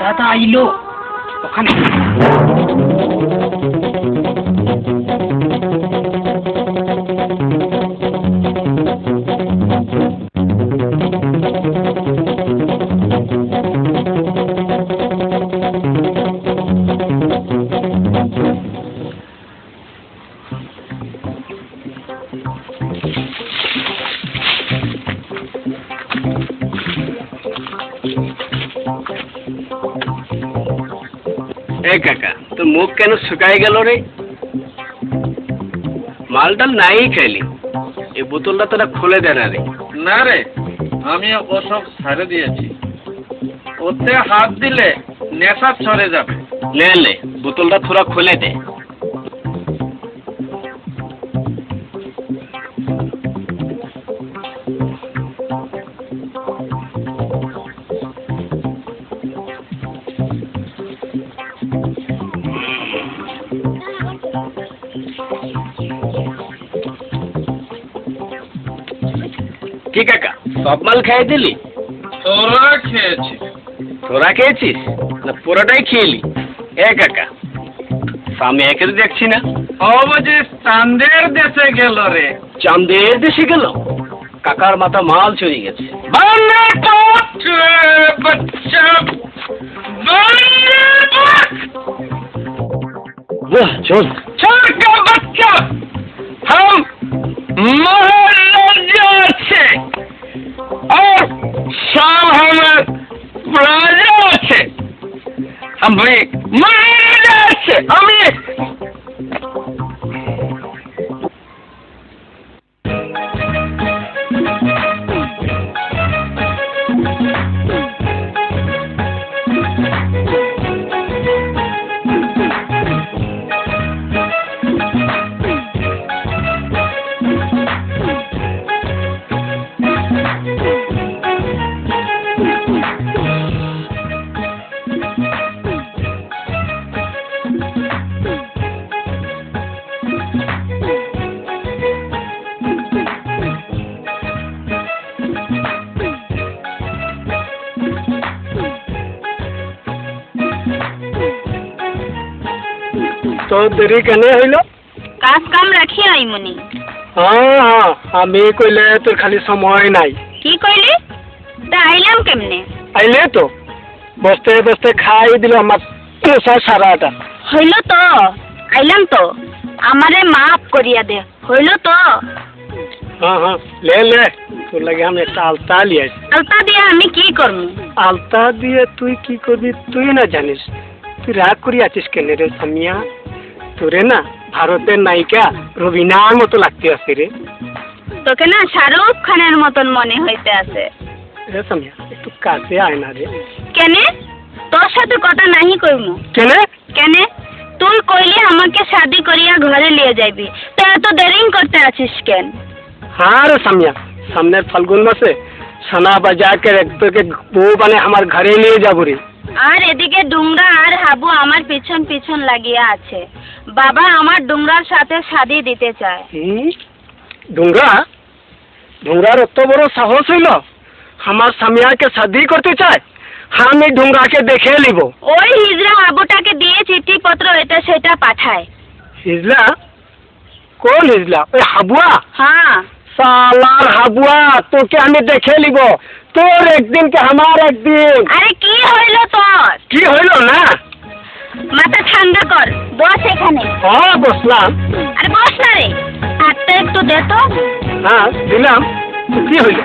দাদা আইলো ওখানে এ কাকা তোর মুখ কেন শুকাই গেল রে? মালটাল নাই খাইলি। এই বোতলটা তোরা খুলে দে না রে। না রে আমি ওসব ছাড়ে দিয়েছি। ওতে হাত দিলে নেশা ছড়ে যাবে। লে লে বোতলটা থোড়া খুলে দে। কি কাকা সব মাল খাই দিলি? তোরা খেয়েছি তোরা খেয়েছিস? না পুরোটাই খেয়েলি। এ কাকা স্বামী একে তো দেখছি না। ও বুঝি চান্দের দেশে গেল রে। চাঁদের দেশে গেল? কাকার মাথা মাল চড়ে গেছে। চল। রাজা আছে আমি মহারাজা আছে আমি তো দেরি কেন হইল? কাজ কাম রাখি আইমনি হ্যাঁ হ্যাঁ আমি কইলে তোর খালি সময় নাই। কি কইলি? তা আইলাম কেমনে? আইলে তো। বসতে বসতে খাই দিল আমার পেশা সারাটা হইল তো। আইলাম তো। আমারে মাফ করিয়া দে। হইল তো। হ্যাঁ হ্যাঁ লে লে। তোর লাগে আমি একটা আলতা লিয়ে আসি আলতা দিয়া আমি কি করব আলতা দিয়ে তুই কি করবি তুই না জানিস। তুই রাগ করি আছিস কেন রে সামিয়া? তোরে না ভারতের নায়িকা রবিনার মতো লাগতে আছে রে তোকে না শাহরুখ খানের মতন মনে হইতে আছে রে সামিয়া একটু কাছে আয় না রে কেনে তোর সাথে কথা নাহি কইমু কেনে কেনে তুই কইলি আমাকে শাদি করিয়া ঘরে নিয়ে যাইবি তো এত দেরিং করতে আছিস কেন হ্যাঁ রে সামিয়া সামনের ফাল্গুন মাসে সানা বাজা के তোকে বউ মানে আমার ঘরে নিয়ে যাব রে আর এদিকে ডুংরা আর হাবু আমার পিছন পিছন লাগিয়া আছে। বাবা আমার ডুংরার সাথে শাদি দিতে চায়। ডুঙ্গা ডুঙ্গার অত বড় সাহস হইল? আমার সামিয়াকে শাদি করতে চায়? আমি ডুঙ্গাকে দেখে নিব। ওই হিজরা হাবুটাকে দিয়ে চিঠি পত্র এটা সেটা পাঠায়। হিজলা কোন হিজলা ওই হাবুয়া? হ্যাঁ। সালার হাবুয়া তোকে আমি দেখে নিব। তোর একদিন কে আমার একদিন। আরে হইল তোর কি হইল না? মাথা ঠান্ডা কর বস এখানে। হ্যাঁ বসলাম। আরে বস না রে হাতটা একটু দে তো। হ্যাঁ দিলাম। কি হইল?